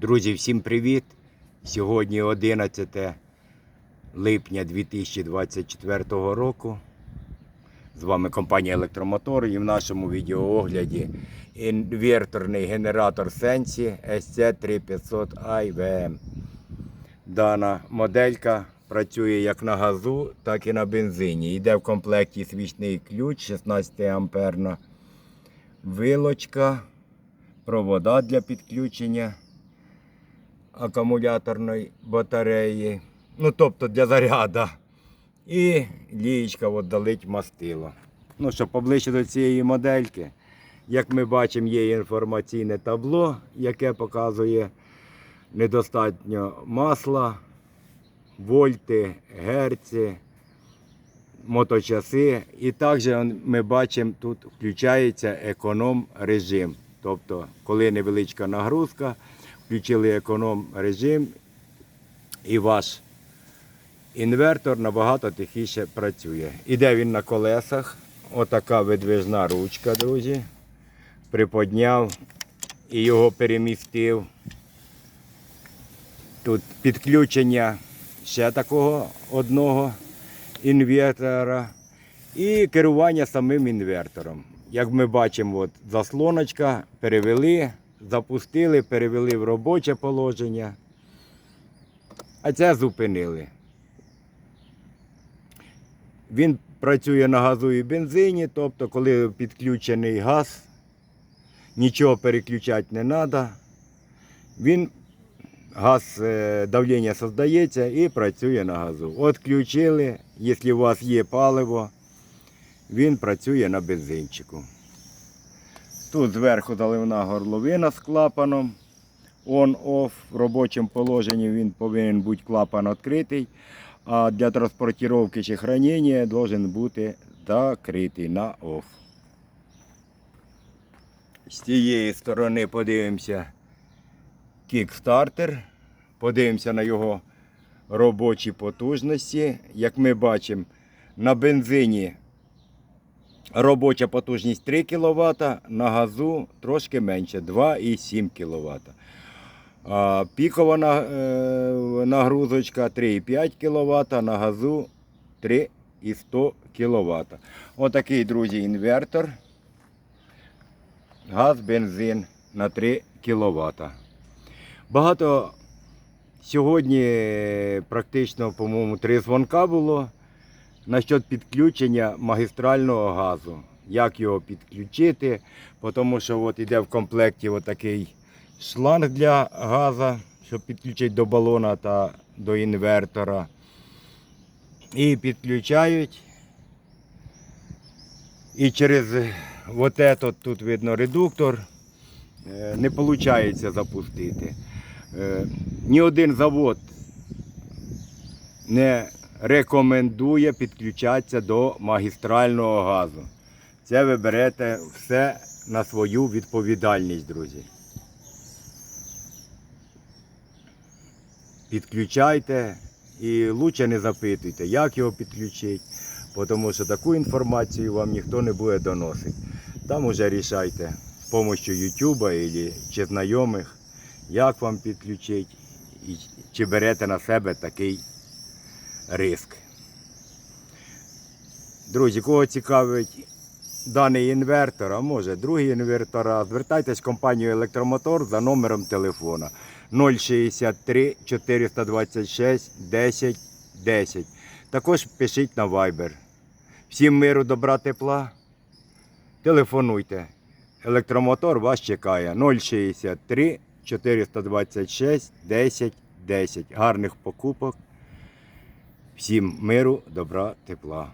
Друзі, всім привіт! Сьогодні 11 липня 2024 року. З вами компанія Електромотор і в нашому відеоогляді інверторний генератор Sensi SC3500 IVM. Дана моделька працює як на газу, так і на бензині. Йде в комплекті свічний ключ 16 амперна вилочка, провода для підключення акумуляторної батареї, ну тобто для заряду. І лієчка от долить мастило. Ну що, поближче до цієї модельки, як ми бачимо, є інформаційне табло, яке показує недостатньо масла, вольти, герці, моточаси. І також ми бачимо, тут включається економ режим. Тобто, коли невеличка нагрузка, включили економ режим і ваш інвертор набагато тихіше працює. Іде він на колесах. Отака видвижна ручка, друзі. Приподняв і його перемістив. Тут підключення ще такого одного інвертора і керування самим інвертором. Як ми бачимо, от заслоночка перевели, запустили, перевели в робоче положення, а це зупинили. Він працює на газу і бензині, тобто, коли підключений газ, нічого переключати не треба. Він газ е, давлення создається і працює на газу. От включили, якщо у вас є паливо, він працює на бензинчику. Тут зверху заливна горловина з клапаном. On-off в робочому положенні він повинен бути клапан відкритий, а для транспортировки чи хранення должен бути закритий на off. З цієї сторони подивимося кікстартер. Подивимося на його робочі потужності. Як ми бачимо, на бензині робоча потужність 3 кВт, на газу трошки менше 2,7 кВт. Пікова е, нагрузочка 3,5 кВт, на газу 3,100 кВт. Отакий, друзі, інвертор. Газ, бензин на 3 кВт. Багато сьогодні практично, по-моєму, три дзвонка було насчет підключення магістрального газу. Як його підключити, тому що от іде в комплекті такий шланг для газу, щоб підключити до балона та до інвертора. І підключають. І через этот, тут видно редуктор, е, не виходить запустити. Е, Ні один завод не рекомендує підключатися до магістрального газу. Це ви берете все на свою відповідальність, друзі. Підключайте і лучше не запитуйте, як його підключити, тому що таку інформацію вам ніхто не буде доносити. Там уже рішайте з допомогою YouTube чи знайомих, як вам підключити, чи берете на себе такий риск. Друзі, кого цікавить даний інвертор, а може другий інвертор, звертайтесь в компанію Електромотор за номером телефона 063 426 10 10. Також пишіть на Viber. Всім миру, добра, тепла. Телефонуйте. Електромотор вас чекає 063 426 10 10. Гарних покупок. Всім миру, добра, тепла.